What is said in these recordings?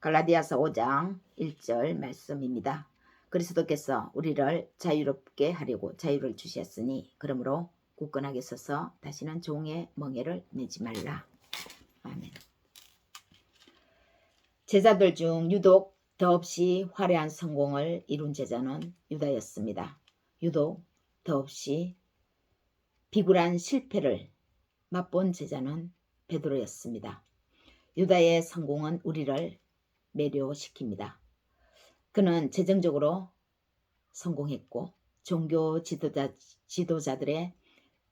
갈라디아서 5장 1절 말씀입니다. 그리스도께서 우리를 자유롭게 하려고 자유를 주셨으니 그러므로 굳건하게 서서 다시는 종의 멍에를 내지 말라. 아멘. 제자들 중 유독 더없이 화려한 성공을 이룬 제자는 유다였습니다. 유독 더없이 비굴한 실패를 맛본 제자는 베드로였습니다. 유다의 성공은 우리를 매료시킵니다. 그는 재정적으로 성공했고 종교 지도자, 지도자들의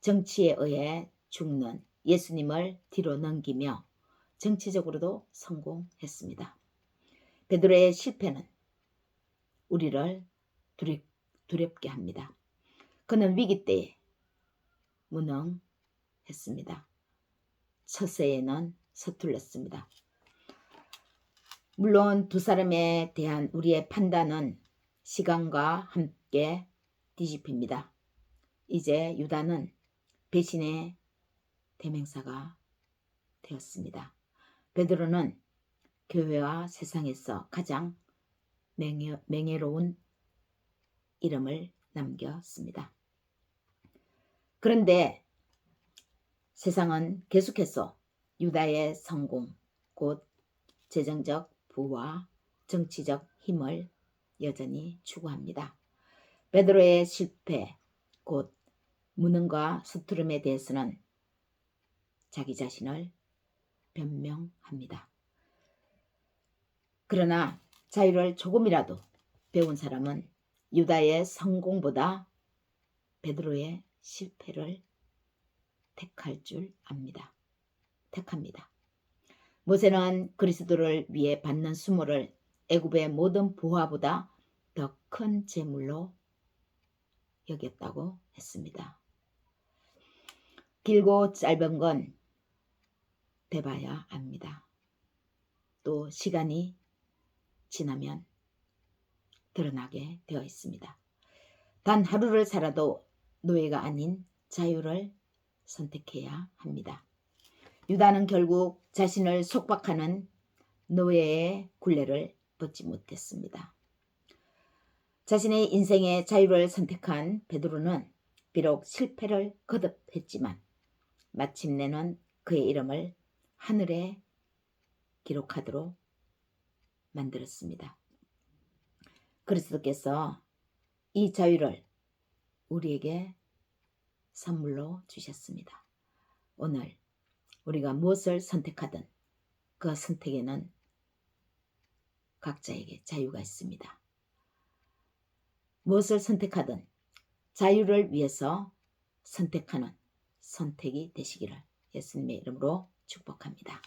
정치에 의해 죽는 예수님을 뒤로 넘기며 정치적으로도 성공했습니다. 베드로의 실패는 우리를 두렵, 두렵게 합니다. 그는 위기 때에 무능했습니다. 처세에는 서툴렀습니다. 물론 두 사람에 대한 우리의 판단은 시간과 함께 뒤집힙니다. 이제 유다는 배신의 대명사가 되었습니다. 베드로는 교회와 세상에서 가장 맹해, 맹해로운 이름을 남겼습니다. 그런데 세상은 계속해서 유다의 성공, 곧 재정적 부와 정치적 힘을 여전히 추구합니다. 베드로의 실패, 곧 무능과 수투름에 대해서는 자기 자신을 변명합니다. 그러나 자유를 조금이라도 배운 사람은 유다의 성공보다 베드로의 실패를 택할 줄 압니다. 택합니다. 모세는 그리스도를 위해 받는 수모를 애굽의 모든 부하보다 더 큰 재물로 여겼다고 했습니다. 길고 짧은 건 대봐야 압니다. 또 시간이 지나면 드러나게 되어 있습니다. 단 하루를 살아도 노예가 아닌 자유를 선택해야 합니다. 유다는 결국 자신을 속박하는 노예의 굴레를 벗지 못했습니다. 자신의 인생의 자유를 선택한 베드로는 비록 실패를 거듭했지만 마침내는 그의 이름을 하늘에 기록하도록 만들었습니다. 그리스도께서 이 자유를 우리에게 선물로 주셨습니다. 오늘 우리가 무엇을 선택하든 그 선택에는 각자에게 자유가 있습니다. 무엇을 선택하든 자유를 위해서 선택하는 선택이 되시기를 예수님의 이름으로 축복합니다.